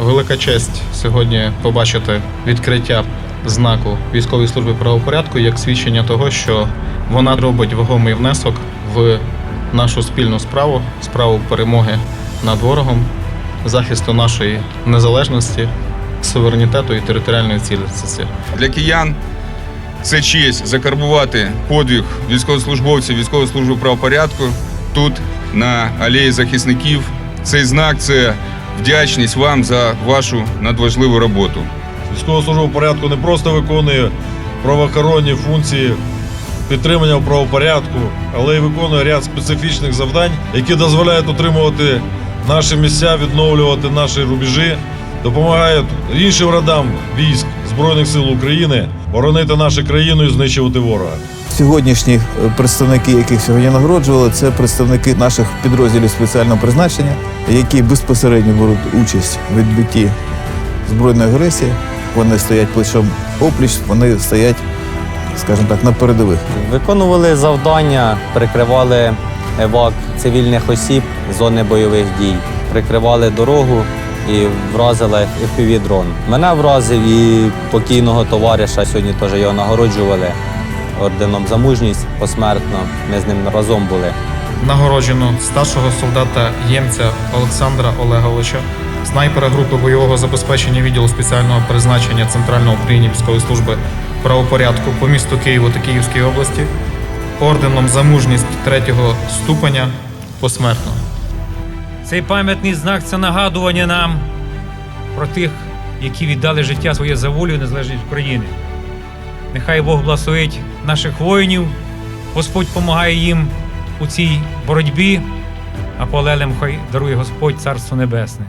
Велика честь сьогодні побачити відкриття знаку військової служби правопорядку як свідчення того, що вона робить вагомий внесок в нашу спільну справу, справу перемоги над ворогом, захисту нашої незалежності, суверенітету і територіальної цілісності. Для киян це честь закарбувати подвиг військовослужбовців військової служби правопорядку тут, на алеї захисників. Цей знак це вдячність вам за вашу надважливу роботу. Військова служба порядку не просто виконує правоохоронні функції підтримання правопорядку, але й виконує ряд специфічних завдань, які дозволяють утримувати наші місця, відновлювати наші рубежі, допомагають іншим родам військ Збройних сил України боронити нашу країну і знищувати ворога. Сьогоднішні е, представники, яких сьогодні нагороджували, це представники наших підрозділів спеціального призначення, які безпосередньо беруть участь в відбитті збройної агресії. Вони стоять плечом опліч, вони стоять, скажімо так, на передових. Виконували завдання, прикривали евак цивільних осіб зони бойових дій, прикривали дорогу і вразили fpv дрон. Мене вразив і покійного товариша. Сьогодні теж його нагороджували орденом за мужність посмертно. Ми з ним разом були. Нагороджено старшого солдата Ємця Олександра Олеговича, снайпера групи бойового забезпечення відділу спеціального призначення Центрального управління військової служби правопорядку по місту Києву та Київській області, орденом за мужність третього ступеня посмертно. Цей пам'ятний знак це нагадування нам про тих, які віддали життя своє за волю і незалежність України. Нехай Бог благословить наших воїнів, Господь допомагає їм у цій боротьбі, а полелем хай дарує Господь Царство Небесне.